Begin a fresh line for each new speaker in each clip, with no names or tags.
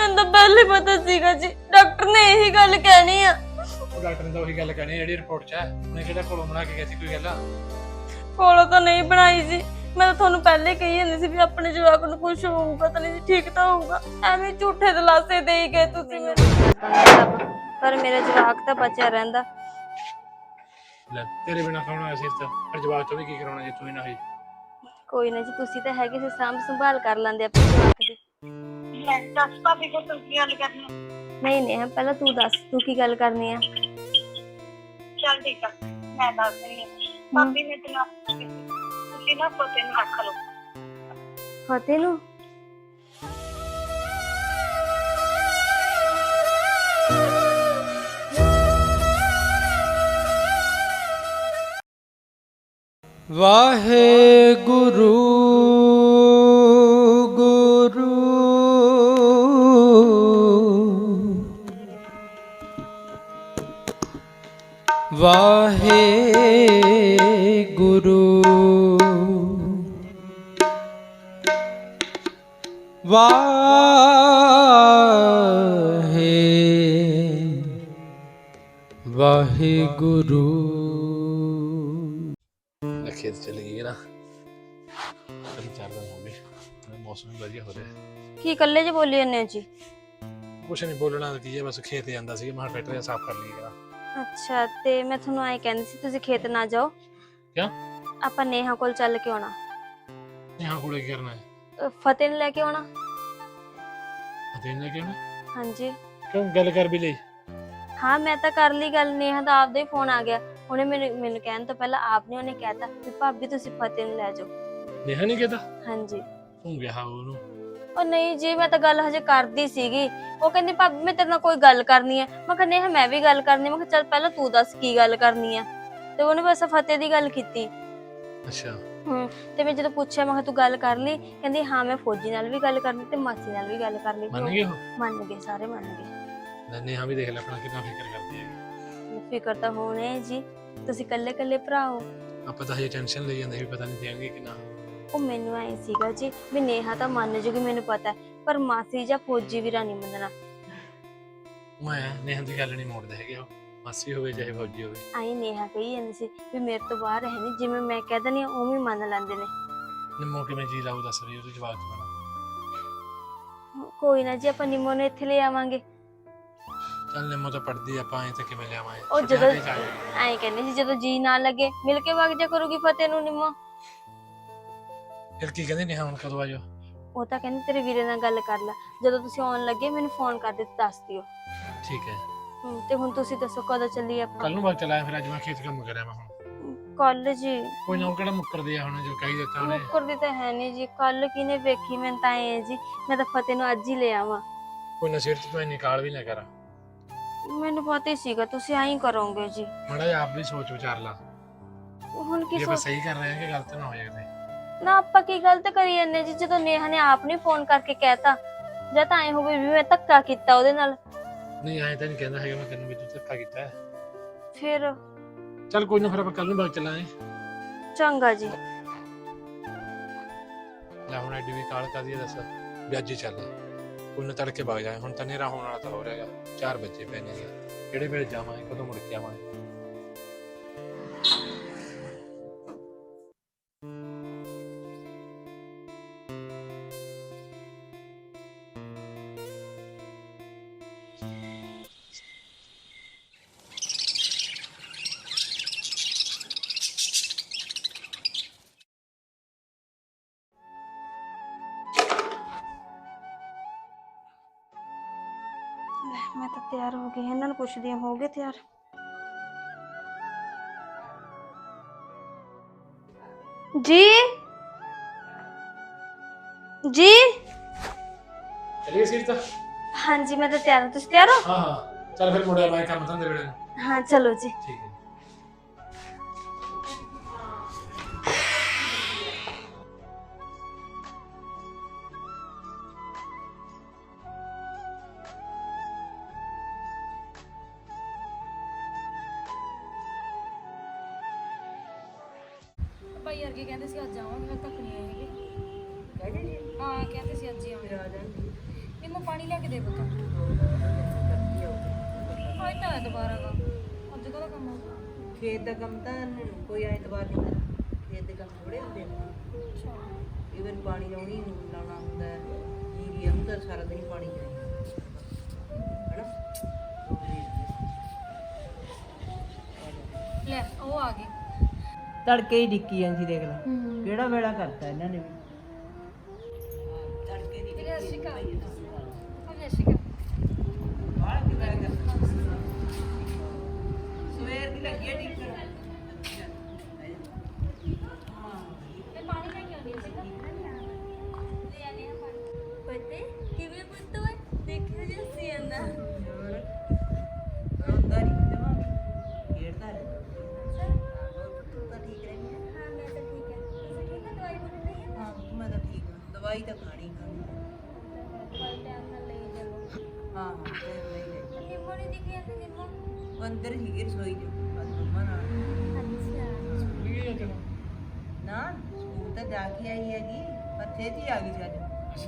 ਮੈਨੂੰ ਤਾਂ ਪਹਿਲੇ ਪਤਾ ਸੀਗਾ ਜੀ ਡਾਕਟਰ ਨੇ ਇਹੀ ਗੱਲ ਕਹਿਣੀ ਆ।
ਉਹ ਡਾਕਟਰ ਨੇ ਤਾਂ ਉਹੀ ਗੱਲ ਕਹਿਣੀ ਜਿਹੜੀ ਰਿਪੋਰਟ 'ਚ ਹੈ ਉਹਨੇ ਕਿਹੜਾ ਕੋਲੋਂ ਬਣਾ ਕੇ ਸੀ ਕੋਈ ਗੱਲ?
ਕੋਲੋਂ ਤਾਂ ਨਹੀਂ ਬਣਾਈ ਜੀ। ਮੈਂ ਤਾਂ ਤੁਹਾਨੂੰ ਪਹਿਲੇ ਕਹੀ ਜਾਂਦੀ ਸੀ ਵੀ ਆਪਣੇ ਜਵਾਕ ਨੂੰ ਕੁਝ ਹੋਊਗਾ ਤਾਂ ਨਹੀਂ ਜੀ ਠੀਕ ਤਾਂ ਹੋਊਗਾ। ਐਵੇਂ ਝੂਠੇ ਦਲਾਸੇ ਦੇ ਹੀ ਗਏ ਤੁਸੀਂ ਮੈਨੂੰ ਪਰ ਮੇਰਾ ਜਵਾਕ ਤਾਂ ਬਚਿਆ ਰਹਿੰਦਾ।
ਲੈ ਤੇਰੇ ਬਿਨਾ ਕੌਣ ਆਇਆ ਸੀ ਇਸ ਤਾਂ ਪਰ ਜਵਾਬ ਤੋਂ ਵੀ ਕੀ ਕਰਾਉਣਾ ਜੇ ਤੂੰ ਹੀ? ਨਾ ਹੋਈ
ਕੋਈ ਨਾ ਜੀ ਤੁਸੀਂ ਤਾਂ ਹੈਗੇ ਸੀ ਸਾਂਭ ਸੰਭਾਲ ਕਰ ਲੈਂਦੇ ਆਪਣੇ ਜਵਾਕ ਦੀ।
ਲੈ ਦੱਸ ਭਾਬੀ ਕੋ ਤੁਸੀਂ ਗੱਲ ਕਰਨੀ ਆ?
ਨਹੀਂ ਨਹੀਂ ਪਹਿਲਾਂ ਤੂੰ ਦੱਸ ਤੂੰ ਕੀ ਗੱਲ ਕਰਨੀ ਆ?
ਚੱਲ ਠੀਕ ਆ ਮੈਂ ਦੱਸ ਦਿੰਦੀ ਹਾਂ ਭਾਬੀ ਨੇ ਤੈਨੂੰ ਆਖਿਆ ਸੀ, ਤੁਸੀਂ ਨਾ ਪੋਤੇ ਨੂੰ ਰੱਖ ਲਓ।
ਫਤਿਹ ਨੂੰ?
ਵਾਹਿਗੁਰੂ ਵਾਹਿਗੁਰੂ। ਵਾਹੇ ਵਾਹਿਗੁਰੂ।
ਖੇਤ ਚਲੀ ਗਈ ਨਾ। ਕਦੀ ਚਾਰ ਦਿਨ ਹੋ ਗਏ। ਮੌਸਮ ਵੀ ਵਧੀਆ ਹੋ ਰਿਹਾ।
ਕੀ ਇਕੱਲੇ ਜੇ ਬੋਲੀ ਜਾਂਦੇ ਹੋ ਜੀ?
ਕੁਛ ਨਹੀਂ ਬੋਲਣਾ ਹੈ ਬਸ ਖੇਤ ਜਾਂਦਾ ਸੀ। ਮੈਂ ਟਰੈਕਟਰ ਜਿਹਾ ਸਾਫ਼ ਕਰ ਲਈ ਕਰਾ
ਅੱਛਾ ਤੇ ਮੈਂ ਤੁਹਾਨੂੰ ਆਏ ਕਹਿੰਦੀ ਸੀ ਤੁਸੀਂ ਖੇਤ ਨਾ ਜਾਓ।
ਕਿਉਂ?
ਆਪਾਂ ਨੇਹਾ ਕੋਲ ਚੱਲ ਕੇ ਆਉਣਾ।
यहाँ ਕੋਲੇ ਕੀ ਕਰਨਾ ਹੈ?
ਅ, ਫਤਿਹ ਨੂੰ ਲੈ ਕੇ ਆਉਣਾ।
ਅਦੇ ਨੇ ਕਿਉਂ
ਹਾਂਜੀ।
ਕਿਉਂ? ਗੱਲ ਕਰ ਵੀ ਲਈ।
ਹਾਂ ਮੈਂ ਤਾਂ ਕਰ ਲਈ ਗੱਲ ਨੇਹਾ ਦਾ ਆਪਦਾ ਹੀ ਫੋਨ ਆ ਗਿਆ। ਉਹਨੇ ਮੈਨੂੰ ਮੈਨੂੰ ਕਹਿਣ ਤੋਂ ਪਹਿਲਾਂ ਆਪ ਨੇ ਉਹਨੇ ਕਹਿਤਾ ਵੀ ਭਾਬੀ ਤੁਸੀਂ ਫਤਿਹ ਨੂੰ ਲੈ ਜਾਓ।
ਨੇਹਾ ਨਹੀਂ ਕਹਤਾ?
ਹਾਂਜੀ।
ਤੂੰ ਗਿਆ ਉਹਨੂੰ।
ਉਹ ਨਹੀਂ ਜੀ ਮੈਂ ਤਾਂ ਗੱਲ ਹਜੇ ਕਰਦੀ ਸੀਗੀ। ਉਹ ਕਹਿੰਦੀ ਭਾਬੀ ਮੈਂ ਤੇਰੇ ਨਾਲ ਕੋਈ ਗੱਲ ਕਰਨੀ ਹੈ। ਮੈਂ ਕਿਹਾ ਨੇਹਾ ਮੈਂ ਵੀ ਗੱਲ ਕਰਨੀ ਹੈ। ਮੈਂ ਕਿਹਾ ਚੱਲ ਪਹਿਲਾਂ ਤੂੰ ਦੱਸ ਕੀ ਗੱਲ ਕਰਨੀ ਹੈ? ਤੇ ਉਹਨੇ ਬਸ ਫਤਿਹ ਦੀ ਗੱਲ ਕੀਤੀ।
ਅੱਛਾ।
ਹੂੰ ਤੇ ਮੈਂ ਜਦੋਂ ਪੁੱਛਿਆ ਮੈਂ ਕਿਹਾ ਤੂੰ ਗੱਲ ਕਰ ਲਈ? ਕਹਿੰਦੀ ਹਾਂ ਮੈਂ ਫੌਜੀ ਨਾਲ ਵੀ ਗੱਲ ਕਰ ਲਈ ਤੇ ਮਾਸੀ ਨਾਲ ਵੀ ਗੱਲ ਕਰ ਲਈ।
ਮੰਨ ਗਏ ਉਹ?
ਮੰਨ ਗਏ ਸਾਰੇ ਮੰਨ ਗਏ।
ਲੈ ਨੇਹਾ ਵੀ ਦੇਖ ਲੈ ਆਪਣਾ ਕਿੰਨਾ ਫਿਕਰ ਕਰਦੀ ਹੈ
ਫਿਕਰ ਤਾਂ ਹੋਣਾ ਹੈ ਜੀ। ਤੁਸੀਂ ਕੱਲੇ ਕੱਲੇ ਭਰਾ ਹੋ।
ਆਪਾਂ ਤਾਂ ਹਜੇ ਟੈਨਸ਼ਨ ਲਈ ਜਾਂਦੇ ਵੀ ਪਤਾ ਨਹੀਂ ਦੇਣਗੇ ਕਿ ਨਾ।
ਉਹ ਮੈਨੂੰ ਐ ਸੀਗਾ ਜੀ ਵੀ ਨੇਹਾ ਤਾਂ ਮੰਨ ਜੂਗੀ ਮੈਨੂੰ ਪਤਾ ਹੈ, ਪਰ ਮਾਸੀ ਜਾਂ ਫੌਜੀ ਵੀਰਾ ਨਹੀਂ ਮੰਨਣਾ।
ਮੈਂ ਨੇਹਾ ਦੀ ਗੱਲ ਨਹੀਂ ਮੋੜਦੇ ਹੈਗੇ ਉਹ। ਮਾਸੀ ਹੋਵੇ ਚਾਹੇ ਫੌਜੀ ਹੋਵੇ।
ਆਈ ਨੇਹਾ ਕਹੀ ਜਾਂਦੀ ਸੀ ਵੀ ਮੇਰੇ ਤੋਂ ਬਾਹਰ ਹੈ ਨਹੀਂ ਜਿਵੇਂ ਮੈਂ ਕਹਿ ਦਿੰਦੀ ਹਾਂ ਉਵੇਂ ਹੀ ਮੰਨ ਲੈਂਦੇ ਨੇ।
ਨਿੰਮੋ ਕਿਵੇਂ ਜੀ ਲਾਉ ਦੱਸ ਰਹੀ ਉਹਦੇ ਜਵਾਬ ਚ ਬਣਾ।
ਕੋਈ ਨਾ ਜੀ ਆਪਾਂ ਨਿੰਮੋ ਨੂੰ ਇੱਥੇ ਲੈ ਆਵਾਂਗੇ।
ਚੱਲ ਨਿੰਮੋ ਤਾਂ ਪੜਦੀ ਆਪਾਂ ਐਂ ਤਾਂ ਕਿਵੇਂ ਲਿਆਵਾਂਗੇ।
ਉਹ
ਛੁੱਟੀਆਂ
ਜਦੋਂ। ਐਂ ਕਹਿੰਦੇ ਸੀ ਜਦੋਂ ਜੀ ਨਾ ਲੱਗੇ ਮਿਲ ਕੇ ਵਗ ਜਾ ਕਰੂਗੀ ਫਤਿਹ ਨੂੰ ਨਿੰਮੋ।
ਫਿਰ ਕੀ ਕਹਿੰਦੇ ਨੇਹਾ ਹੁਣ ਕਦੋਂ ਆਜੋ
ਉਹ ਤਾਂ ਕਹਿੰਦੀ ਤੇਰੇ ਵੀਰੇ ਨਾਲ ਗੱਲ ਕਰ ਲੈ। ਜਦੋਂ ਤੁਸੀਂ ਆਉਣ ਲੱਗੇ ਮੈਨੂੰ ਫੋਨ ਕਰ ਦੇ ਤੇ ਦੱਸ ਦਿਓ।
ਠੀਕ ਹੈ।
ਹਮ, ਤੇ ਹੁਣ ਤੁਸੀਂ ਦੱਸੋ ਕਦੋਂ ਚੱਲੀਏ ਆਪਾਂ?
ਕੱਲ ਨੂੰ ਬਾਅਦ ਚਲਾਇਆ ਫਿਰ ਅੱਜ ਮੈਂ ਖੇਤ ਕੰਮ ਕਰਿਆ ਮੈਂ ਹੁਣ।
ਕੱਲ ਜੀ।
ਕੋਈ ਨਾ ਉਹ ਕਿਹੜਾ ਮੁੱਕਰਦੇ ਆ ਹੁਣ ਜੋ ਕਹੀ ਦਿੱਤਾ ਉਹਨੇ।
ਮੁੱਕਰਦੀ ਤਾਂ ਹੈ ਨਹੀਂ ਜੀ। ਕੱਲ ਕਿਨੇ ਵੇਖੀ ਮੈਂ ਤਾਂ ਐ ਜੀ ਮੈਂ ਤਾਂ ਫਤਿਹ ਨੂੰ ਅੱਜ ਹੀ ਲੈ ਆਵਾਂ।
ਕੋਈ ਨਾ ਸਿਰ ਚ ਤੂੰ ਨਿਕਾਲ ਵੀ ਨਾ ਕਰ।
ਮੈਨੂੰ ਪਤਾ ਹੀ ਸੀਗਾ ਤੁਸੀਂ ਐਂ ਹੀ ਕਰੋਗੇ ਜੀ।
ਮੜਾ ਆਪ ਵੀ ਸੋਚ ਵਿਚਾਰ ਲਾ।
ਹੁਣ ਕੀ
ਜੇ ਆਪਾਂ
ਸੋਚ
ਸਹੀ ਕਰ ਰਹੇ ਹਾਂ ਕਿ ਗਲਤ ਨਾ ਹੋ ਕਿਤੇ
ਨਾ ਆਪਾਂ ਕੀ ਗਲਤ ਕਰੀ ਜਾਂਦੇ ਜੀ? ਜਦੋਂ ਨੇਹਾ ਨੇ ਆਪ ਨਹੀਂ ਫੋਨ ਕਰਕੇ ਕਹਿਤਾ ਜਾਂ ਤਾਂ ਐ ਹੋਵੇ ਵੀ ਮੈਂ ਧੱਕਾ ਕੀਤਾ ਉਹਦੇ ਨਾਲ।
ਨਹੀਂ ਐਂ ਤਾਂ ਨਹੀਂ ਕਹਿੰਦਾ ਹੈਗਾ ਮੈਂ ਤੈਨੂੰ ਧੱਕਾ ਕੀਤਾ ਹੈ।
ਫਿਰ?
ਚੱਲ ਕੋਈ ਨਾ ਫਿਰ ਆਪਾਂ ਕੱਲ ਨੂੰ ਬਾਅਦ ਚਲਾਂਗੇ।
ਚੰਗਾ ਜੀ।
ਲੈ ਹੁਣ ਐਡੀ ਵੀ ਕਾਲ ਕਾਦੀ ਦੱਸ। ਵੀ ਅੱਜ ਹੀ ਚੱਲ। ਕੋਈ ਨਾ ਤੜਕੇ ਵਗ ਜਾਏ ਹੁਣ ਤਾਂ ਨੇਰਾ ਹੋਣ ਵਾਲਾ ਤਾਂ ਹੋ ਰਿਹਾਗਾ 4 ਵਜੇ ਪੈ ਨੇ ਕਿਹੜੇ ਵੇਲੇ ਜਾਵਾਂਗੇ? ਕਦੋਂ ਮੁੜ ਕੇ ਆਵਾਂਗੇ?
ਮੈਂ ਤਾਂ ਤਿਆਰ ਹੋ ਗਈ ਇਹਨਾਂ ਨੂੰ ਪੁੱਛਦੀ ਹਾਂ ਹੋ ਗਏ ਤਿਆਰ? ਜੀ? ਜੀ?
ਚਲੀਏ ਸਿਰ ਤਾਂ?
ਹਾਂਜੀ ਮੈਂ ਤਾਂ ਤਿਆਰ ਹਾਂ। ਤੁਸੀਂ ਤਿਆਰ ਹੋ?
ਹਾਂ ਹਾਂ। ਚੱਲ ਫਿਰ ਮੁੜਿਆ ਮੈਂ ਕੰਮ ਧੰਦੇ ਵੇਲੇ ਨੂੰ।
ਹਾਂ ਚਲੋ ਜੀ।
ਠੀਕ ਹੈ।
ਭਾਈ ਅਰਗੇ ਕਹਿੰਦੇ ਸੀ ਅੱਜ ਆਵਾਂਗੇ ਹਾਲੇ ਤੱਕ ਨਹੀਂ ਆਏ ਹੈਗੇ। ਹਾਂ ਕਹਿੰਦੇ ਸੀ ਅੱਜ ਹੀ ਆਉਣੇ ਆ ਜਾਣਗੇ ਇਹ ਮੈਂ ਪਾਣੀ
ਲਿਆ ਕੇ ਦੇ ਪੁੱਤ। ਆਈ ਤਾਂ ਹੈ ਦੁਬਾਰਾ ਦਾ ਅੱਜ ਕੱਲ੍ਹ ਕੰਮ ਹੋਊਗਾ
ਖੇਤ ਦਾ ਕੰਮ ਤਾਂ ਕੋਈ ਐਤਵਾਰ ਨਹੀਂ ਕਰਦਾ ਖੇਤ ਦੇ ਕੰਮ ਥੋੜੇ ਹੁੰਦੇ ਨੇ।
ਅੱਛਾ।
ਇਵਨ ਪਾਣੀ ਲਾਉਣੀ ਲਾਉਣਾ ਹੁੰਦਾ। ਜੀਰੀ ਤਾਂ ਸਾਰਾ ਦਿਨ ਪਾਣੀ ਚਾਹੀਦਾ ਤੜਕੇ ਹੀ ਡਿੱਕੀ ਜਾਂਦੀ ਦੇਖ ਲੈ।
ਹੂੰ।
ਕਿਹੜਾ ਵੇਲਾ ਕਰਤਾ ਇਹਨਾਂ ਨੇ ਵੀ। ਸਵੇਰ ਦੀ ਲੱਗੀ ਹੈ ਡਿੱਕੀ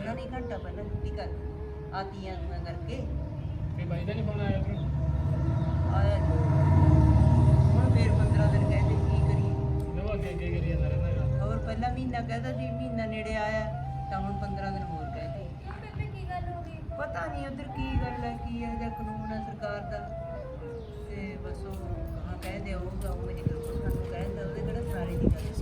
ਉਹਨਾਂ ਨੇ ਘੰਟਾ ਪਹਿਲਾਂ ਛੁੱਟੀ ਕਰ ਦਿੱਤੀ ਆਤੀਆਂ ਦੁਆ ਕਰਕੇ।
ਤੇ ਬਾਈ ਦਾ ਨਹੀਂ ਫੋਨ ਆਇਆ ਤੈਨੂੰ
ਆਇਆ ਜੀ। ਹੁਣ ਫੇਰ 15 ਦਿਨ ਕਹਿੰਦੇ ਕੀ ਕਰੀਏ?
ਨਵਾਂ ਅੱਗੇ ਅੱਗੇ ਕਰੀ ਜਾਂਦਾ ਰਹਿੰਦਾ ਹੈਗਾ
ਹੋਰ ਪਹਿਲਾਂ ਮਹੀਨਾ ਕਹਿੰਦਾ ਸੀ ਮਹੀਨਾ ਨੇੜੇ ਆਇਆ ਤਾਂ ਹੁਣ 15 ਦਿਨ ਹੋਰ ਕਹਿੰਦੇ
ਬੇਬੇ ਕੀ ਗੱਲ ਹੋ ਗਈ?
ਪਤਾ ਨਹੀਂ ਉਧਰ ਕੀ ਗੱਲ ਹੈ ਕੀ ਹੈ ਜਾਂ ਕਾਨੂੰਨ ਹੈ ਸਰਕਾਰ ਦਾ। ਤੇ ਬਸ ਉਹ ਕਹਾਂ ਕਹਿੰਦੇ ਹੋਊਗਾ ਉਹ ਮੇਰੇ ਕੋਲ ਸਾਨੂੰ ਕਹਿੰਦਾ ਉਹਦੇ ਕਿਹੜਾ ਸਾਰੇ ਦੀ ਗੱਲ ਸੀ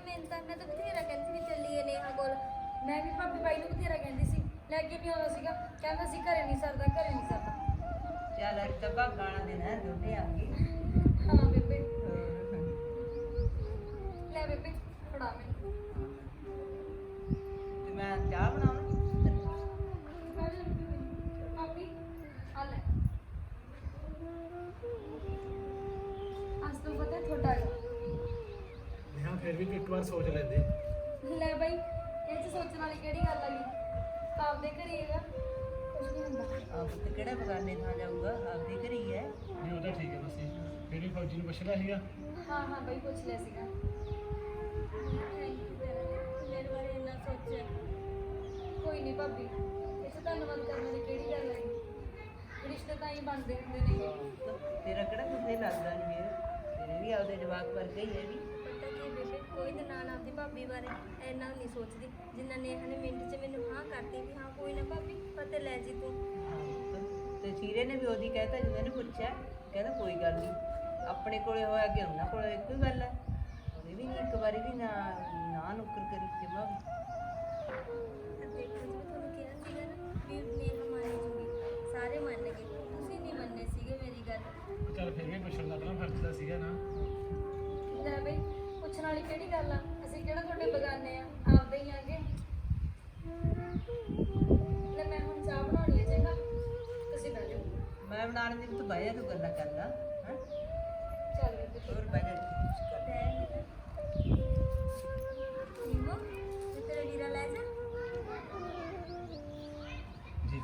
ਤਾਂ ਮੈਂ ਤਾਂ ਮੈਂ ਤਾਂ ਬਥੇਰਾ ਕਹਿੰਦੀ ਸੀ ਚੱਲੀਏ ਨੇਹਾ ਕੋਲ। ਮੈਂ ਵੀ ਭਾਬੀ ਬਾਈ ਨੂੰ ਬਥੇਰਾ ਕਹਿੰਦੀ ਸੀ ਲੈ ਕੇ ਵੀ ਆਉਂਦਾ ਸੀਗਾ। ਕਹਿੰਦਾ ਸੀ ਘਰੇ ਨਹੀਂ ਸਰਦਾ ਘਰੇ ਨਹੀਂ ਸਰਦਾ।
ਚੱਲ ਅੱਜ ਤਾਂ ਭਾਗਾਂ ਵਾਲਾ ਦਿਨ ਹੈ ਦੋਨੇ
ਹਾਂ ਬੇਬੇ। ਲੈ ਬੇਬੇ ਫੜਾ ਮੈਨੂੰ। ਤੇ ਮੈਂ ਚਾਹ ਬਣਾਉਣਾ
ਤੁਹਾਡਾ ਫਿਰ ਵੀ ਇੱਕ ਵਾਰ ਸੋਚ ਲੈਂਦੇ
ਲੈ ਬਈ ਇਹ ਚ ਸੋਚਣ ਵਾਲੀ ਕਿਹੜੀ ਗੱਲ ਆ ਗਈ ਆਪਦੇ ਘਰੇ ਹੈਗਾ ਕੁਝ ਨਹੀਂ ਹੁੰਦਾ।
ਆਪ ਤੇ ਕਿਹੜਾ ਬਗਾਨੇ ਥਾਂ ਜਾਊਗਾ? ਆਪਦੇ ਘਰ ਹੀ ਹੈ।
ਨਹੀਂ ਉਹ ਤਾਂ ਠੀਕ ਹੈ ਤੁਸੀਂ ਫਿਰ ਵੀ ਫੌਜੀ ਨੂੰ ਪੁੱਛਣਾ ਸੀਗਾ।
ਹਾਂ ਹਾਂ ਬਈ ਪੁੱਛ ਲਿਆ ਸੀਗਾ। ਮੇਰੇ ਬਾਰੇ ਇੰਨਾ ਸੋਚਿਆ ਕੋਈ ਨਹੀਂ ਭਾਬੀ ਇਸ ਦਾ ਧੰਨਵਾਦ ਕਰਨ ਦੀ ਕਿਹੜੀ ਗੱਲ ਹੈ ਰਿਸ਼ਤੇ ਤਾਂ ਹੀ ਬਣਦੇ ਹੁੰਦੇ ਨੇ।
ਤੇਰਾ ਕਿਹੜਾ ਕਿਸੇ ਲੱਗਦਾ ਨਹੀਂ ਹੈ ਤੇਰੇ ਵੀ ਆਪਦੇ ਜਵਾਕ ਵਰਗਾ
ਹੀ ਹੈ ਵੀ ਕੋਈ ਤਾਂ ਆਪਦੀ ਭਾਬੀ ਬਾਰੇ ਇੰਨਾ ਨਹੀਂ ਸੋਚਦੀ। ਜਿੰਨਾ ਨੇਹਾ ਨੇ ਮਿੰਟ 'ਚ ਮੈਨੂੰ ਹਾਂ ਕਰਤੀ ਵੀ ਹਾਂ ਕੋਈ ਨਾ ਭਾਬੀ, ਪਤਾ ਲੈ ਜੀ ਤੂੰ।
ਤੇ ਸੀਰੇ ਨੇ ਵੀ ਉਹਦੀ ਕਹਿਤਾ, ਜਦੋਂ ਇਹਨੇ ਪੁੱਛਿਆ, ਕਹਿੰਦਾ ਕੋਈ ਗੱਲ ਨਹੀਂ ਆਪਣੇ ਕੋਲੇ ਹੋਇਆ ਕਿ ਉਹਨਾਂ ਕੋਲੇ, ਇੱਕੋ ਹੀ ਗੱਲ ਹੈ। ਉਹਨੇ ਵੀ ਨਹੀਂ ਇੱਕ ਵਾਰੀ ਵੀ ਨਾ ਨਾ ਨੁੱਕਰ ਕਰੀ।
ਕਿਹੜੀ ਗੱਲ ਆ? ਅਸੀਂ ਕਿਹੜਾ ਤੁਹਾਡੇ ਬਗਾਨੇ ਆ? ਆਪਦੇ ਹੀ ਆਗੇ। ਲੈ ਮੈਂ ਹੁਣ ਚਾਹ ਬਣਾਉਣੀ ਹੈ ਚੰਗਾ? ਤੁਸੀਂ ਬਹਿ ਜਾਓ।
ਮੈਂ ਬਣਾਉਣ ਦੀ ਤੂੰ ਬਹਿ ਜਾ ਤੂੰ ਗੱਲਾਂ ਕਰਦਾ ਹਾਂ?
ਚੱਲ ਬੇਬੇ
ਹੋਰ ਬਹਿ ਜਾ।
ਵੀਰਾ ਲੈ ਜਾ।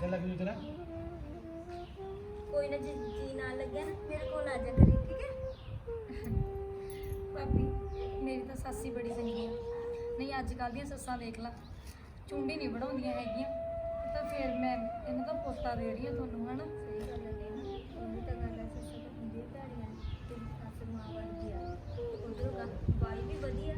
ਤਾਂ ਲੱਗ ਜੂ ਤੇਰਾ।
ਕੋਈ ਨਾ ਜੀ ਜੀ ਨਾਲ ਲੱਗਿਆ ਨਾ ਮੇਰੇ ਕੋਲ ਆ ਜਾ ਕਰੀ ਠੀਕ ਹੈ? ਭਾਬੀ। ਮੇਰੀ ਤਾਂ ਸੱਸ ਹੀ ਬੜੀ ਚੰਗੀ ਆ। ਨਹੀਂ, ਅੱਜ ਕੱਲ ਦੀਆਂ ਸੱਸਾਂ ਦੇਖ ਲਾ, ਚੁੰਡੀ ਨਹੀਂ ਬਣਾਉਂਦੀਆਂ ਹੈਗੀਆਂ। ਤਾਂ ਫਿਰ ਮੈਂ ਇਹਨਾਂ ਦਾ ਪੋਤਾ ਦੇ ਰਹੀ ਹਾਂ ਤੁਹਾਨੂੰ, ਹਨਾ? ਸਹੀ ਗੱਲ ਹੈ ਨਾ ਉਹੀ ਤਾਂ ਗੱਲ ਹੈ ਸੱਸਾਂ ਤਾਂ ਹੁੰਦੀਆਂ ਭੈੜੀਆਂ ਤੇ ਸੱਸ ਮਾਂ ਵਰਗੀ ਆ। ਉਧਰੋਂ ਬਾਈ ਵੀ ਵਧੀਆ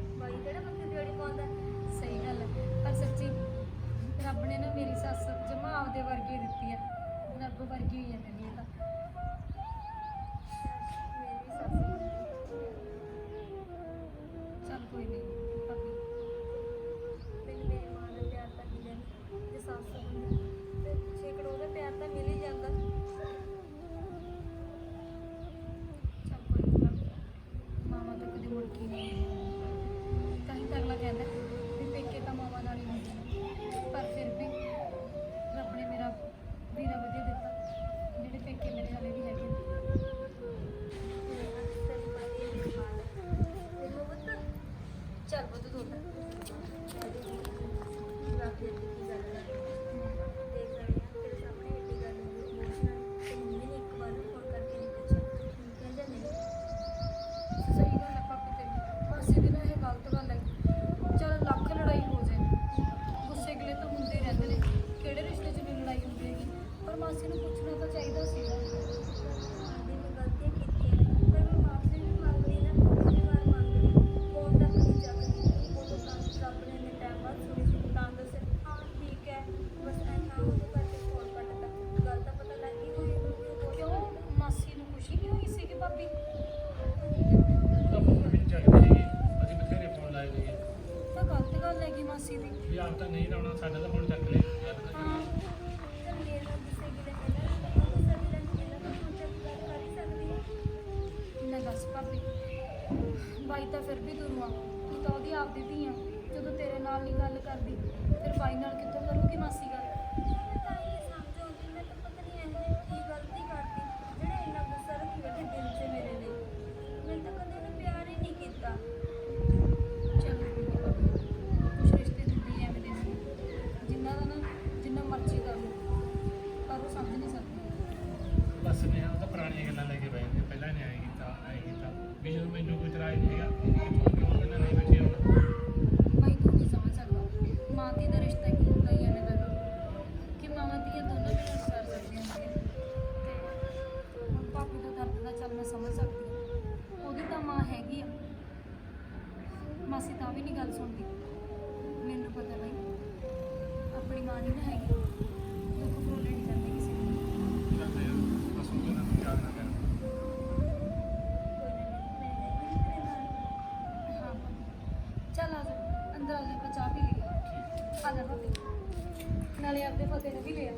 ਲਈਏ ਭਾਬੀ ਨਾਲੇ ਆਪਦੇ ਫਤਿਹ ਨੂੰ ਵੀ ਲਿਆ।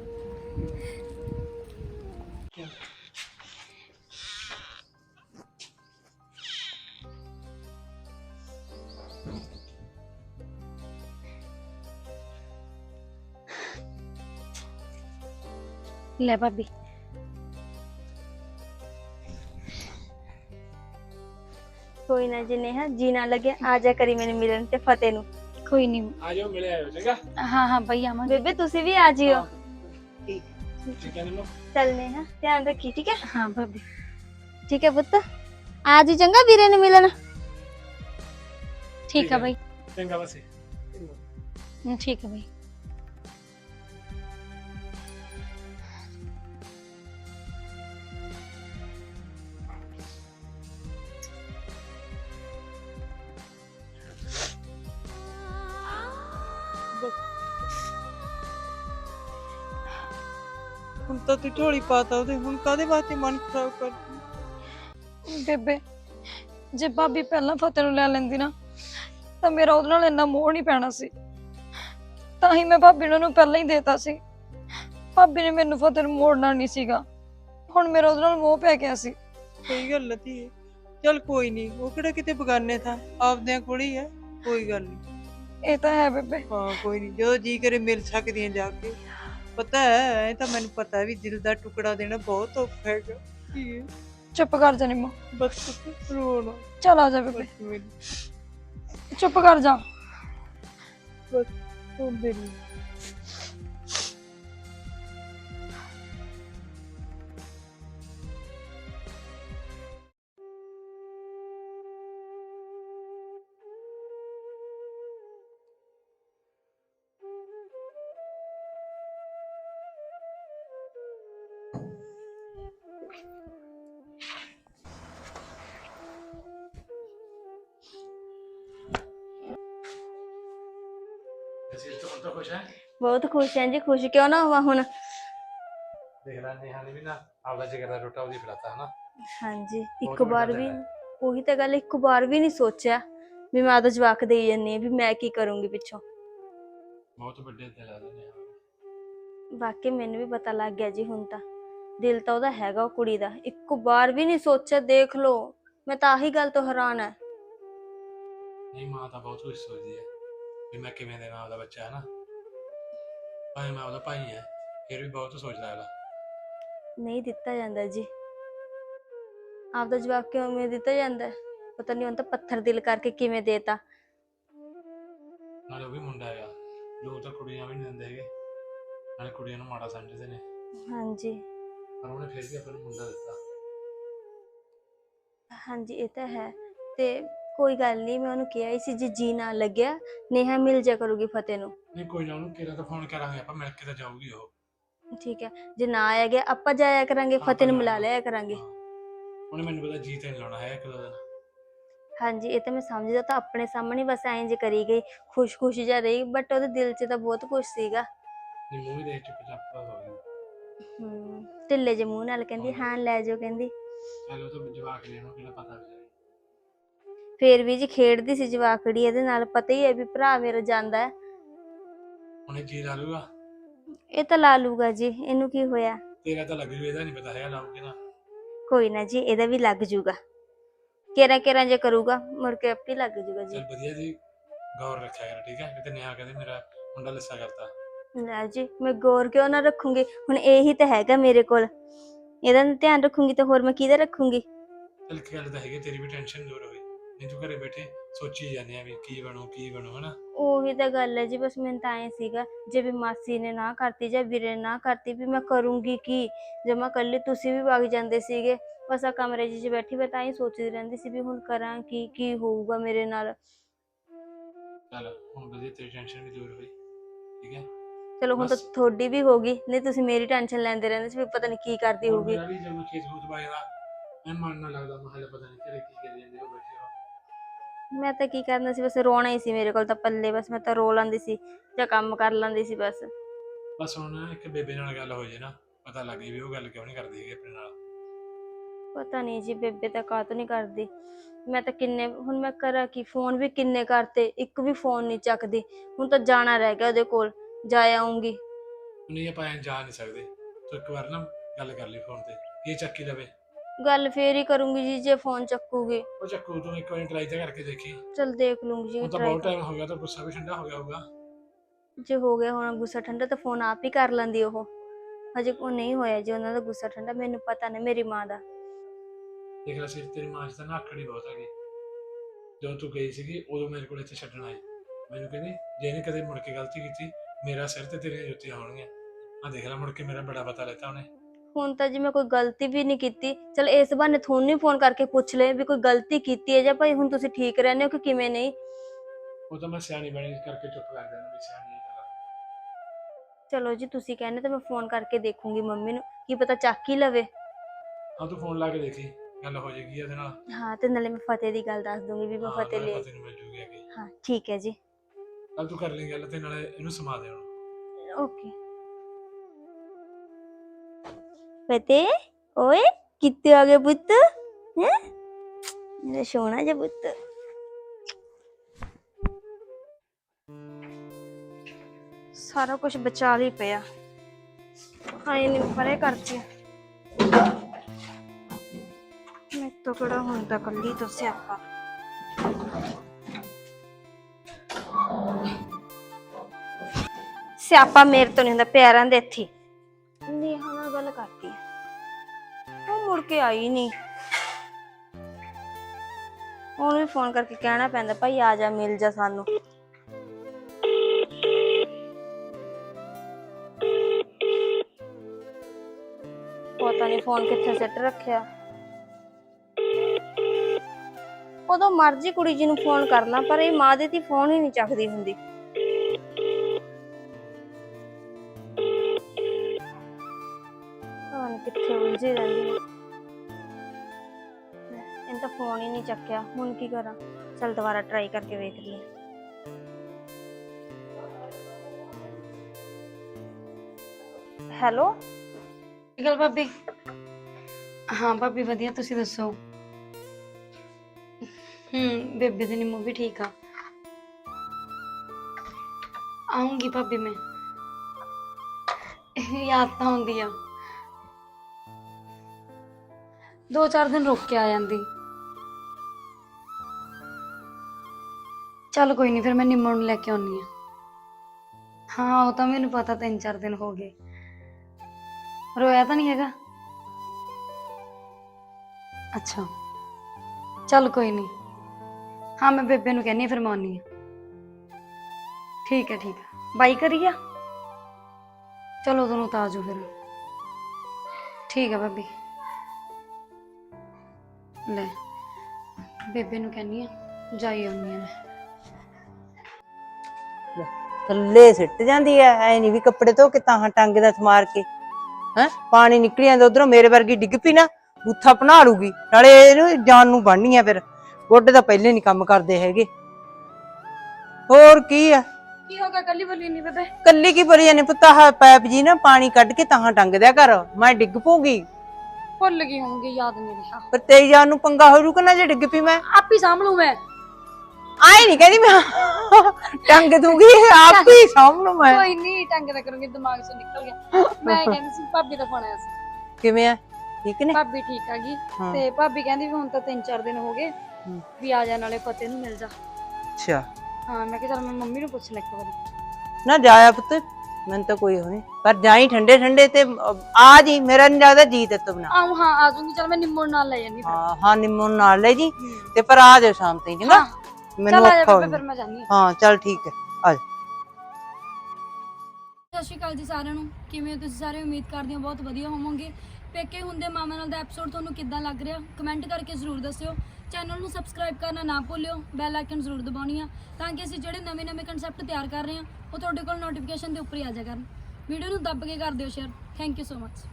ਲੈ ਭਾਬੀ। ਕੋਈ ਨਾ ਜੀ ਨੇਹਾ ਜੀ ਨਾ ਲੱਗੇ, ਆ ਜਾ ਕਰੀ ਮੈਨੂੰ ਮਿਲਣ ਤੇ ਫਤਿਹ ਨੂੰ।
ਕੋਈ ਨਹੀਂ
ਆ ਜਾਓ ਮਿਲੇ ਆਇਓ ਠੀਕ ਆ
ਹਾਂ ਹਾਂ ਬਈ ਆਵਾਂਗੇ
ਬੇਬੇ ਤੁਸੀਂ ਵੀ ਆ ਜਿਓ
ਠੀਕ ਹੈ ਨਿੰਮੋ
ਚੱਲ ਨੇਹਾ ਧਿਆਨ ਰੱਖੀ ਠੀਕ ਹੈ
ਹਾਂ ਭਾਬੀ
ਠੀਕ ਹੈ ਪੁੱਤ ਆ ਜੀ ਚੰਗਾ ਵੀਰੇ ਨੂੰ ਮਿਲਣ
ਠੀਕ ਆ ਬਈ
ਚੰਗਾ ਬਸੇ
ਹਮ, ਠੀਕ ਆ ਬਈ
ਢੋਲੀ ਪਾਤਾ ਉਹਦੇ ਹੁਣ ਕਾਦੇ ਵਾਸਤੇ ਮਨ ਖਰਾਬ ਕਰਦੀ
ਬੇਬੇ ਜੇ ਭਾਬੀ ਪਹਿਲਾਂ ਫਤਿਹ ਨੂੰ ਲੈ ਲੈਂਦੀ ਨਾ ਤਾਂ ਮੇਰਾ ਉਹਦੇ ਨਾਲ ਇੰਨਾ ਮੋਹ ਨਹੀਂ ਪੈਣਾ ਸੀ। ਤਾਂ ਹੀ ਮੈਂ ਭਾਬੀ ਨੂੰ ਉਹਨੂੰ ਪਹਿਲਾਂ ਹੀ ਦੇਤਾ ਸੀ। ਭਾਬੀ ਨੇ ਮੈਨੂੰ ਫਤਿਹ ਨੂੰ ਮੋੜਨਾ ਨਹੀਂ ਸੀਗਾ। ਹੁਣ ਮੇਰਾ ਉਹਦੇ ਨਾਲ ਮੋਹ ਪੈ ਗਿਆ ਸੀ।
ਸਹੀ ਗੱਲ ਧੀਏ। ਚਲ ਕੋਈ ਨਹੀਂ ਉਹ ਕਿਹੜਾ ਕਿਤੇ ਬਗਾਨੇ ਥਾਂ ਆਪਦਿਆਂ ਕੋਲ ਹੀ ਹੈ ਕੋਈ ਗੱਲ ਨਹੀਂ।
ਇਹ ਤਾਂ ਹੈ ਬੇਬੇ।
ਹਾਂ ਕੋਈ ਨਹੀਂ ਜਦੋਂ ਜੀ ਕਰੇ ਮਿਲ ਸਕਦੀਆਂ ਜਾ ਕੇ। ਪਤਾ ਹੈ ਇਹ ਤਾਂ ਮੈਨੂੰ ਪਤਾ ਵੀ ਦਿਲ ਦਾ ਟੁਕੜਾ ਦੇਣਾ ਬਹੁਤ ਔਖਾ ਹੈਗਾ। ਧੀਏ
ਚੁੱਪ ਕਰ ਜਾ ਨਿੰਮੋ।
ਬਸ ਰੋਣਾ
ਚੱਲ ਆ ਜਾ ਬੇਬੇ।
ਬਸ ਮੈਨੂੰ
ਚੁੱਪ ਕਰ ਜਾ।
ਬਸ ਹੁੰਦੇ ਨਹੀਂ
ਤੋਂ ਖੁਸ਼ ਹੈ
ਬਹੁਤ ਖੁਸ਼ ਹਾਂ ਜੀ ਖੁਸ਼ ਕਿਉਂ ਨਾ ਹੋਵਾਂ ਹੁਣ?
ਦੇਖ ਲੈ ਨੇਹਾ ਨੇ ਵੀ ਨਾ ਆਪਦਾ ਜਿਗਰ ਦਾ ਟੋਟਾ ਉਹਦੀ ਫੜਾਤਾ ਹਨਾ?
ਹਾਂਜੀ ਇੱਕ
ਵੱਡਾ
ਵਾਰ ਵੀ। ਉਹੀ ਤਾਂ ਗੱਲ ਇੱਕ ਵਾਰ ਵੀ ਨਹੀਂ ਸੋਚਿਆ ਵੀ ਮੈਂ ਆਦਾ ਜਵਾਕ ਦੇਈ ਜੰਨੀ ਆ ਵੀ ਮੈਂ ਕੀ ਕਰੂੰਗੀ ਪਿੱਛੋਂ।
ਬਹੁਤ ਵੱਡੇ ਦਿਲ ਆ ਨੇਹਾ
ਬਾਕੀ ਮੈਨੂੰ ਵੀ ਪਤਾ ਲੱਗ ਗਿਆ ਜੀ ਹੁਣ ਤਾਂ। ਦਿਲ ਤਾਂ ਉਹਦਾ ਹੈਗਾ ਉਹ ਕੁੜੀ ਦਾ। ਇੱਕ ਵਾਰ ਵੀ ਨਹੀਂ ਸੋਚਿਆ ਦੇਖ ਲਓ ਮੈਂ ਤਾਂ ਆਹੀ ਗੱਲ ਤੋਂ ਹੈਰਾਨ ਆ
ਨਹੀਂ ਮਾਂ ਤਾਂ ਬਹੁਤ ਕੁਝ ਸੋਚਦੀ ਹੈ ਵੀ ਮੈਂ ਕਿਵੇਂ ਦੇਣਾ ਉਹਦਾ ਬੱਚਾ ਹੈ ਭਾਈ ਮੈਂ ਉਹਦਾ ਭਾਈ ਹੈ ਫਿਰ ਵੀ ਬਹੁਤ ਸੋਚਦਾ ਹੈ
ਨਹੀਂ ਦਿੱਤਾ ਜਾਂਦਾ ਜੀ। ਆਪਦਾ ਜਵਾਬ ਕਿਉਂ ਉਵੇਂ ਦਿੱਤਾ ਜਾਂਦਾ? ਹੈ? ਪਤਾ ਨਹੀਂ ਤਾਂ ਪੱਥਰ ਦਿਲ ਕਰਕੇ ਕਿਵੇਂ ਦੇਤਾ।
ਨਾਲੇ ਉਹ ਵੀ ਮੁੰਡਾ ਹੈਗਾ। ਲੋਕ ਤਾਂ ਕੁੜੀਆਂ ਵੀ ਨਹੀਂ ਦਿੰਦੇ ਹੈਗੇ। ਨਾਲੇ ਕੁੜੀਆਂ ਨੂੰ ਮਾੜਾ ਸਮਝਦੇ ਨੇ।
ਹਾਂਜੀ।
ਪਰ ਉਹਨੇ ਫਿਰ ਵੀ ਆਪਾਂ ਨੂੰ ਮੁੰਡਾ ਦਿੱਤਾ।
ਹਾਂਜੀ ਇਹ ਤਾਂ ਹੈ। ਤੇ ਕੋਈ ਗੱਲ ਨਹੀਂ ਮੈਂ ਉਹਨੂੰ ਕਿਹਾ ਹੀ ਸੀ ਜੇ ਜੀ ਨਾ ਲੱਗਿਆ ਨੇਹਾ ਮਿਲ ਜਾ ਕਰੂਗੀ ਫਤਿਹ ਨੂੰ।
ਨਹੀਂ ਕੋਈ ਨਾ ਉਹਨੂੰ ਕਿਹੜਾ ਤਾਂ ਫੋਨ ਕਰਾਂਗੇ ਆਪਾਂ ਮਿਲ ਕੇ ਤਾਂ ਜਾਊਗੀ ਉਹ।
ਠੀਕ ਹੈ ਜੇ ਨਾ ਆਇਆ ਗਿਆ ਆਪਾਂ ਜਾਇਆ ਕਰਾਂਗੇ
ਆਪਾਂ
ਫਤਿਹ ਨੂੰ। ਮਿਲਾ ਲਿਆ ਕਰਾਂਗੇ।
ਹਾਂ। ਉਹਨੇ ਮੈਨੂੰ ਪਤਾ ਜੀ ਤੇ ਲਾਉਣਾ ਹੈ ਇੱਕ ਦੋ ਦਿਨ।
ਹਾਂਜੀ ਇਹ ਤਾਂ ਮੈਂ ਸਮਝਦਾ ਤਾਂ ਆਪਣੇ ਸਾਹਮਣੇ ਬਸ ਐਂ ਜੇ ਕਰੀ ਗਈ ਖੁਸ਼-ਖੁਸ਼ ਜਾ ਰਹੀ ਬਟ ਉਹਦੇ ਦਿਲ 'ਚ ਤਾਂ ਬਹੁਤ ਕੁਝ ਸੀਗਾ।
ਨਹੀਂ ਮੂੰਹ ਹੀ ਦੇਖ ਚੁੱਪ ਚਾਪ ਹੋ ਗਈ
ਹੂੰ ਢਿੱਲੇ ਜਿਹੇ ਮੂੰਹ ਨਾਲ ਕਹਿੰਦੀ
ਹਾਂ।
ਲੈ ਜਾਓ ਕਹਿੰਦੀ।
ਚੱਲ ਤਾਂ ਜਵਾਕ ਉਹਨੂੰ ਕਿਹੜਾ ਪਤਾ ਵਿਚਾਰੇ
ਫੇਰ ਵੀ ਜੀ ਖੇਡਦੀ ਸੀ ਜਵਾਕੜੀ ਇਹਦੇ ਨਾਲ ਪਤਾ ਹੀ ਹੈ ਵੀ ਭਰਾ ਮੇਰਾ ਜਾਂਦਾ ਹੈ।
ਉਹਨੇ ਕੀ ਲਾ ਲੂਗਾ?
ਇਹ ਤਾਂ ਲਾ ਲੂਗਾ ਜੀ ਇਹਨੂੰ ਕੀ ਹੋਇਆ?
ਤੇਰਾ ਤਾਂ ਲੱਗ ਜੂ ਇਹਦਾ ਨਹੀਂ ਪਤਾ ਹੈਗਾ ਲਾਉ ਕਿ ਨਾ।
ਕੋਈ ਨਾ ਜੀ ਇਹਦਾ ਵੀ ਲੱਗ ਜੂਗਾ। ਕੇਰਾ ਕੇਰਾ ਜੇ ਕਰੂਗਾ ਮੁੜ ਕੇ ਆਪੇ ਲੱਗ ਜੂਗਾ ਜੀ।
ਚੱਲ ਵਧੀਆ ਜੀ ਗੌਰ ਰੱਖਿਆ ਕਰ ਠੀਕ ਹੈ? ਕਿਤੇ ਨਿਆ ਕਹਿੰਦੇ ਮੇਰਾ ਮੁੰਡਾ ਲਿੱਸਾ ਕਰਤਾ।
ਲੈ ਜੀ ਮੈਂ ਗੌਰ ਕਿਉਂ ਨਾ ਰੱਖੂੰਗੀ? ਹੁਣ ਇਹੀ ਤਾਂ ਹੈਗਾ ਮੇਰੇ ਕੋਲ। ਇਹਦਾ ਨੀ ਧਿਆਨ ਰੱਖੂੰਗੀ ਤਾਂ ਹੋਰ ਮੈਂ ਕਿਹਦਾ ਰੱਖੂੰਗੀ?
ਚੱਲ ਗੱਲ ਤਾਂ ਹੈਗੀ ਤੇਰੀ ਵੀ ਟੈਨਸ਼ਨ ਦੂਰ ਹੋਈ ਨਹੀਂ ਤੂੰ ਘਰੇ ਬੈਠੇ ਸੋਚੀ ਜਾਂਦੇ ਆ ਵੀ ਕੀ ਬਣੂ ਕੀ ਬਣੂ ਹਨਾ?
ਉਹੀ ਤਾਂ ਗੱਲ ਹੈ ਜੀ ਬਸ ਮੈਨੂੰ ਤਾਂ ਐ ਸੀਗਾ ਜੇ ਵੀ ਮਾਸੀ ਨੇ ਨਾ ਕਰਤੀ ਜਾਂ ਵੀਰੇ ਨੇ ਨਾ ਕਰਤੀ ਵੀ ਮੈਂ ਕਰੂੰਗੀ ਕੀ? ਜੇ ਮੈਂ ਇਕੱਲੀ ਤੁਸੀਂ ਵੀ ਵਗ ਜਾਂਦੇ ਸੀਗੇ ਬਸ ਆ ਕਮਰੇ 'ਚ ਬੈਠੀ ਮੈਂ ਤਾਂ ਹੀ ਸੋਚਦੀ ਰਹਿੰਦੀ ਸੀ ਵੀ ਹੁਣ ਕਰਾਂ ਕੀ ਕੀ ਹੋਊਗਾ ਮੇਰੇ ਨਾਲ।
ਚੱਲ ਹੁਣ ਵਧੀਆ ਤੇਰੀ ਟੈਨਸ਼ਨ ਵੀ ਦੂਰ ਹੋਈ ਠੀਕ ਹੈ?
ਚਲੋ ਹੁਣ ਤਾਂ
ਬਸ।
ਤੁਹਾਡੀ ਵੀ ਹੋ ਗਈ ਨਹੀਂ ਤੁਸੀਂ ਮੇਰੀ ਟੈਨਸ਼ਨ ਲੈਂਦੇ ਰਹਿੰਦੇ ਸੀ ਵੀ ਪਤਾ ਨਹੀਂ ਕੀ ਕਰਦੀ
ਹੋਰ
ਹੋਊਗੀ।
ਮੇਰਾ ਵੀ ਜਦੋਂ ਖੇਤ ਖੂਤ ਬਾਈਦਾ ਮੈਂ ਮਨ ਨਾ ਲੱਗਦਾ ਮਹੱਲੇ ਪਤਾ ਨਹੀਂ ਘਰੇ ਕੀ ਕਰੀ ਜਾਂਦੇ ਹੋ ਬੈਠੇ ਹੋ
ਮੈਂ ਤਾਂ ਕੀ ਕਰਨਾ ਸੀ ਬਸ ਰੋਣਾ ਹੀ ਸੀ ਮੇਰੇ ਕੋਲ ਤਾਂ ਪੱਲੇ ਬਸ ਮੈਂ ਤਾਂ ਰੋ ਲੈਂਦੀ ਸੀ ਜਾਂ ਕੰਮ ਕਰ ਲੈਂਦੀ ਸੀ ਬਸ।
ਬਸ ਹੁਣ ਇੱਕ ਬੇਬੇ ਨਾਲ ਗੱਲ ਹੋ ਜੇ ਨਾ ਪਤਾ ਲੱਗ ਗਈ ਵੀ ਉਹ ਗੱਲ ਕਿਉਂ ਨਹੀਂ ਕਰਦੀ ਹੈਗੀ ਆਪਣੇ ਨਾਲ।
ਪਤਾ ਨਹੀਂ ਜੀ ਬੇਬੇ ਤਾਂ ਕਾਹਤੋਂ ਨਹੀਂ ਕਰਦੀ। ਮੈਂ ਤਾਂ ਕਿੰਨੇ ਹੁਣ ਮੈਂ ਕਰਾਂ ਕੀ ਫੋਨ ਵੀ ਕਿੰਨੇ ਕਰਤੇ ਇੱਕ ਵੀ ਫੋਨ ਨਹੀਂ ਚੱਕਦੀ। ਹੁਣ ਤਾਂ ਜਾਣਾ ਰਹਿ ਗਿਆ ਉਹਦੇ ਕੋਲ ਜਾ ਆਉਂਗੀ
ਨਹੀਂ ਆਪਾਂ ਐਂ ਜਾ ਨਹੀਂ ਸਕਦੇ। ਤੂੰ ਇੱਕ ਵਾਰ ਨਾ ਗੱਲ ਕਰ ਲਈ ਫੋਨ ਤੇ ਕੀ ਚੱਕੀ ਲਵੇ।
ਗੱਲ ਫੇਰ ਹੀ ਕਰੂੰਗੀ ਜੀ ਜੇ ਫੋਨ ਚੱਕੂਗੀ।
ਉਹ ਚੱਕੂ ਤੂੰ ਇੱਕ ਵਾਰੀ ਟਰਾਈ ਤਾਂ ਕਰਕੇ ਦੇਖੀ।
ਚਲ ਦੇਖ ਲੂੰਗੀ ਜੀ
ਹੁਣ ਤਾਂ
try
ਬਹੁਤ ਟਾਈਮ ਹੋ ਗਿਆ ਤਾਂ ਗੁੱਸਾ ਵੀ ਠੰਡਾ ਹੋ ਗਿਆ ਹੋਊਗਾ।
ਜੇ ਹੋ ਗਿਆ ਹੁਣ ਗੁੱਸਾ ਠੰਡਾ ਤਾਂ ਫੋਨ ਆਪ ਹੀ ਕਰ ਲੈਂਦੀ ਉਹ। ਹਜੇ ਉਹ ਨਹੀਂ ਹੋਇਆ ਜੀ ਉਹਨਾਂ ਦਾ ਗੁੱਸਾ ਠੰਡਾ ਮੈਨੂੰ ਪਤਾ ਨਹੀਂ ਮੇਰੀ ਮਾਂ ਦਾ।
ਦੇਖ ਲੈ ਸਿਰ ਤੇਰੀ ਮਾਂ ਚ ਤਾਂ ਨਾ ਆਖੜੀ ਬਹੁਤ ਹੈਗੀ। ਜਦੋਂ ਤੂੰ ਗਈ ਸੀਗੀ ਉਦੋਂ ਮੇਰੇ ਕੋਲ ਇੱਥੇ ਛੱਡਣ ਆਈ। ਮੈਨੂੰ ਕਹਿੰਦੀ ਜੇ ਇਹਨੇ ਕਦੇ ਮੁੜ ਕੇ ਗਲਤੀ ਕੀਤੀ ਮੇਰਾ ਸਿਰ ਤੇ ਤੇਰੀਆਂ ਜੁੱਤੀਆਂ ਹੋਣਗੀਆਂ। ਆ ਦੇਖ ਲੈ ਮੁੜ ਕੇ ਮੇਰਾ ਬੜਾ ਪਤਾ ਲੈਤਾ ਉਹਨੇ।
ਹੁਣ ਤਾਂ ਜੀ ਮੈਂ ਕੋਈ ਗਲਤੀ ਵੀ ਨਹੀਂ ਕੀਤੀ। ਚਲ ਇਸ ਬਹਾਨੇ ਤੁਹਾਨੂੰ ਹੀ ਫੋਨ ਕਰਕੇ ਪੁੱਛ ਲੈ ਵੀ ਕੋਈ ਗਲਤੀ ਕੀਤੀ ਹੈ ਜਾਂ ਭਾਈ ਹੁਣ ਤੁਸੀਂ ਠੀਕ ਰਹਿੰਦੇ ਹੋ ਕਿ ਕਿਵੇਂ ਨਹੀਂ?
ਉਹ ਤਾਂ ਮੈਂ ਸਿਆਣੀ ਬਣੀ ਕਰਕੇ ਚੁੱਪ ਕਰ ਜਾਣਾ ਵੀ ਸਿਆਣੀ ਹੈ ਚਲਾ
ਚਲੋ ਜੀ ਤੁਸੀਂ ਕਹਿੰਦੇ ਤਾਂ ਮੈਂ ਫੋਨ ਕਰਕੇ ਦੇਖੂੰਗੀ ਮੰਮੀ ਨੂੰ ਕੀ ਪਤਾ ਚੱਕ ਹੀ ਲਵੇ।
ਹਾਂ ਤੂੰ ਫੋਨ ਲਾ ਕੇ ਦੇਖੀ ਗੱਲ ਹੋ ਜਾਏਗੀ ਇਹਦੇ ਨਾਲ।
ਹਾਂ ਤੇ ਨਾਲੇ ਮੈਂ ਫਤਿਹ ਦੀ ਗੱਲ ਦੱਸ ਦੂੰਗੀ ਵੀ ਮੈਂ
ਹਾਂ,
ਫਤਿਹ
ਨਾਲੇ
ਲੈ
ਫਤਿਹ ਨੂੰ ਮਿਲ ਜੂਗੀ ਅੱਗੇ
ਹਾਂ ਠੀਕ ਹੈ ਜੀ।
ਕੱਲ ਤੂੰ ਕਰ ਲਈ ਗੱਲ ਤੇ ਨਾਲੇ ਇਹਨੂੰ ਸਮਾ ਦੇ ਹੁਣ।
ਓਕੇ। ਫਤਿਹ ਓਏ ਕਿੱਥੇ ਆ ਗਿਆ ਪੁੱਤ ਹੈ ਮੇਰਾ ਸੋਹਣਾ ਜਿਹਾ ਪੁੱਤ ਸਾਰਾ ਕੁਝ ਬਚਾ ਲਈ ਪਿਆ। ਹਾਏ ਨਹੀਂ ਪਰੇ ਕਰਤੀ। ਮੈਂ ਤਾਂ ਕਿਹੜਾ ਹੁਣ ਤਾਂ ਕੱਲੀ ਤੋਂ ਸਿਆਪਾ ਸਿਆਪਾ ਮੇਰੇ ਤੋਂ ਨਹੀਂ ਹੁੰਦਾ, ਪਿਆਰਾਂ ਦੇ ਇੱਥੇ। ਕੇ ਆਈ ਨਹੀਂ ਉਹਨੂੰ ਵੀ ਫੋਨ ਕਰਕੇ ਕਹਿਣਾ ਪੈਂਦਾ, ਭਾਈ ਆ ਜਾ, ਮਿਲ ਜਾ ਸਾਨੂੰ। ਪਤਾ ਨਹੀਂ ਫੋਨ ਕਿੱਥੇ ਸਿੱਟ ਰੱਖਿਆ। ਉਦੋਂ ਮਰਜ਼ੀ ਕੁੜੀ ਜੀ ਨੂੰ ਫੋਨ ਕਰਨਾ, ਪਰ ਇਹ ਮਾਂ ਦੇ ਤੀ ਫੋਨ ਹੀ ਨਹੀਂ ਚੱਕਦੀ ਹੁੰਦੀ। ਹੀ ਨਹੀਂ ਚੱਕਿਆ ਹੁਣ ਕੀ ਕਰਾਂ ਚਲ ਦੁਬਾਰਾ ਟਰਾਈ ਕਰਕੇ ਵੇਖਦੀ ਹਾਂ ਹੈਲੋ
ਗੱਲ ਭਾਬੀ ਹਾਂ ਭਾਬੀ ਵਧੀਆ ਤੁਸੀਂ ਦੱਸੋ ਹੂੰ ਬੇਬੇ ਦੇ ਨਿੰਮੋ ਵੀ ਠੀਕ ਆ ਆਉਂਗੀ ਭਾਬੀ ਮੈਂ ਯਾਦ ਤਾਂ ਹੁੰਦੀ ਆ ਦੋ ਚਾਰ ਦਿਨ ਰੁਕ ਕੇ ਆ ਜਾਂਦੀ ਚੱਲ ਕੋਈ ਨਹੀਂ ਫਿਰ ਮੈਂ ਨਿੰਮੋ ਨੂੰ ਲੈ ਕੇ ਆਉਣੀ ਆ ਹਾਂ, ਉਹ ਤਾਂ ਮੈਨੂੰ ਪਤਾ ਤਿੰਨ ਚਾਰ ਦਿਨ ਹੋ ਗਏ। ਰੋਇਆ ਤਾਂ ਨਹੀਂ ਹੈਗਾ? ਅੱਛਾ। ਚੱਲ ਕੋਈ ਨਹੀਂ ਹਾਂ, ਮੈਂ ਬੇਬੇ ਨੂੰ ਕਹਿੰਨੀ ਫਿਰ ਮੈਂ ਆਉਂਦੀ ਹਾਂ। ਠੀਕ ਹੈ ਠੀਕ ਹੈ। ਬਾਈ ਕਰੀਆ ਚਲੋ ਦੋਨੋਂ ਤਾਂ ਆਜੋ ਫਿਰ। ਠੀਕ ਹੈ, ਭਾਬੀ। ਲੈ, ਬੇਬੇ ਨੂੰ ਕਹਿੰਨੀ ਆ ਜਾਈ ਆਉਂਦੀ ਆ ਮੈਂ।
ਥੱਲੇ ਸਿੱਟ ਜਾਂਦੀ ਐ ਐ ਨਹੀਂ ਵੀ ਕੱਪੜੇ ਧੋ ਕੇ ਤਾਹਾਂ ਟੰਗ ਦਾ ਸਮਾਰ ਕੇ। ਹੈ? ਪਾਣੀ ਨਿਕਲ ਜਾਂਦਾ ਉਧਰੋਂ ਮੇਰੇ ਵਰਗੀ ਡਿੱਗ ਪਈ ਨਾ ਬੂਥਾ ਬਣਾ ਲੂਗੀ। ਨਾਲੇ ਇਹਨੂੰ ਜਾਨ ਨੂੰ ਬਣਨੀ ਆ ਫਿਰ। ਗੋਡੇ ਤਾਂ ਪਹਿਲੇ ਨਹੀਂ ਕੰਮ ਕਰਦੇ ਹੈਗੇ। ਹੋਰ ਕੀ ਆ
ਕੀ ਹੋ ਗਿਆ? ਕੱਲੀ ਬੋਲੀ ਨਹੀਂ ਬੇਬੇ।
ਕੱਲੀ ਕੀ ਬਰੀ ਨੇ ਪੁੱਤਾ ਹਾ ਪੈਪ ਜੀ ਨਾ ਪਾਣੀ ਕੱਢ ਕੇ ਤਾਹਾਂ ਟੰਗ ਦਿਆ ਕਰ। ਮੈਂ ਡਿੱਗ ਪੂਗੀ
ਭੁੱਲ ਗਈ ਹੋਊਂਗੀ ਯਾਦ ਨਹੀਂ ਰਿਹਾ।
ਪਰ ਤੇਰੀ ਜਾਨ ਨੂੰ ਪੰਗਾ ਹੋ ਜੂਗਾ ਨਾ ਜੇ ਡਿੱਗ ਪਈ ਮੈਂ?
ਆਪ ਹੀ ਸਾਂਭ ਲੂ ਮੈਂ।
ਆਏ ਨਹੀਂ ਕਹਿੰਦੀ ਮੈਂ ਟੰਗ ਦੂੰਗੀ ਆਪ ਹੀ ਸਾਹਮਣੇ ਮੈਂ।
ਕੋਈ ਨਹੀਂ ਟੰਗ ਨਾ ਕਰੂੰਗੀ ਦਿਮਾਗ ਚੋਂ ਨਿਕਲ ਗਿਆ। ਮੈਂ ਕਹਿੰਦੀ ਸੀ ਭਾਬੀ ਦਾ ਫੋਨ ਆਇਆ ਸੀ।
ਕਿਵੇਂ ਆ? ਠੀਕ ਨੇ?
ਭਾਬੀ ਠੀਕ ਹੈਗੀ
ਹਾਂ।
ਤੇ ਭਾਬੀ ਕਹਿੰਦੀ ਵੀ ਹੁਣ ਤਾਂ 3-4 ਦਿਨ ਹੋ ਗਏ। ਵੀ ਆ ਜਾ ਨਾਲੇ ਪਤੇ ਨੂੰ ਮਿਲ ਜਾ।
ਅੱਛਾ।
ਹਾਂ ਮੈਂ ਕਿਹਾ ਚੱਲ ਮੈਂ ਮੰਮੀ ਨੂੰ ਪੁੱਛ ਲੈ ਇੱਕ ਵਾਰੀ।
ਨਾ ਜਾਇਆ ਪੁੱਤ ਮੈਨੂੰ ਤਾਂ ਕੋਈ ਹੋਣੀ ਪਰ ਜਾਈ ਠੰਡੇ ਠੰਡੇ ਤੇ ਆ ਜੀ ਮੇਰਾ ਨਹੀਂ ਲੱਗਦਾ ਜੀ ਤੇ ਤੋਂ ਬਣਾ
ਆਉਂ ਹਾਂ ਆ ਚੱਲ ਮੈਂ ਨਿੰਮੋ ਨਾਲ ਲੈ ਜਾਂਦੀ
ਹਾਂ ਹਾਂ ਨਿੰਮੋ ਨੂੰ ਨਾਲ ਲੈ ਜੀ। ਤੇ ਪਰ ਆ ਜਾਓ ਸ਼ਾਮ ਤਾਈਂ ਚੰਗਾ?
ਹਾਂ।
ਮੈਨੂੰ
ਚੱਲ ਆ ਜਾ
ਹੋ
ਬੇਬੇ ਫਿਰ
ਜਾਂਦਾ।
ਮੈਂ ਜਾਂਦੀ ਹਾਂ।
ਹਾਂ ਚੱਲ ਠੀਕ ਹੈ ਆ ਜਾ।
ਸਤਿ ਸ਼੍ਰੀ ਅਕਾਲ ਜੀ ਸਾਰਿਆਂ ਨੂੰ। ਕਿਵੇਂ ਹੋ ਤੁਸੀਂ ਸਾਰੇ? ਉਮੀਦ ਕਰਦੇ ਹਾਂ ਬਹੁਤ ਵਧੀਆ ਹੋਵੋਗੇ। ਪੇਕੇ ਹੁੰਦੇ ਮਾਮਾ ਨਾਲ ਦਾ ਐਪੀਸੋਡ ਤੁਹਾਨੂੰ ਕਿੱਦਾਂ ਲੱਗ ਰਿਹਾ? ਕਮੈਂਟ ਕਰਕੇ ਜ਼ਰੂਰ ਦੱਸਿਓ। ਚੈਨਲ ਨੂੰ ਸਬਸਕ੍ਰਾਈਬ ਕਰਨਾ ਨਾ ਭੁੱਲਿਓ। ਬੈਲ ਆਈਕਨ ਜ਼ਰੂਰ ਦਬਾਉਣੀ ਆ ਤਾਂ ਕਿ ਅਸੀਂ ਜਿਹੜੇ ਨਵੇਂ-ਨਵੇਂ ਕਨਸੈਪਟ ਤਿਆਰ ਕਰ ਰਹੇ ਹਾਂ ਉਹ ਤੁਹਾਡੇ ਕੋਲ ਨੋਟੀਫਿਕੇਸ਼ਨ ਦੇ ਉੱਪਰ ਹੀ ਆ ਜਾਇਆ ਕਰਨ। ਵੀਡੀਓ ਨੂੰ ਦੱਬ ਕੇ ਕਰ ਦਿਓ share thank you so much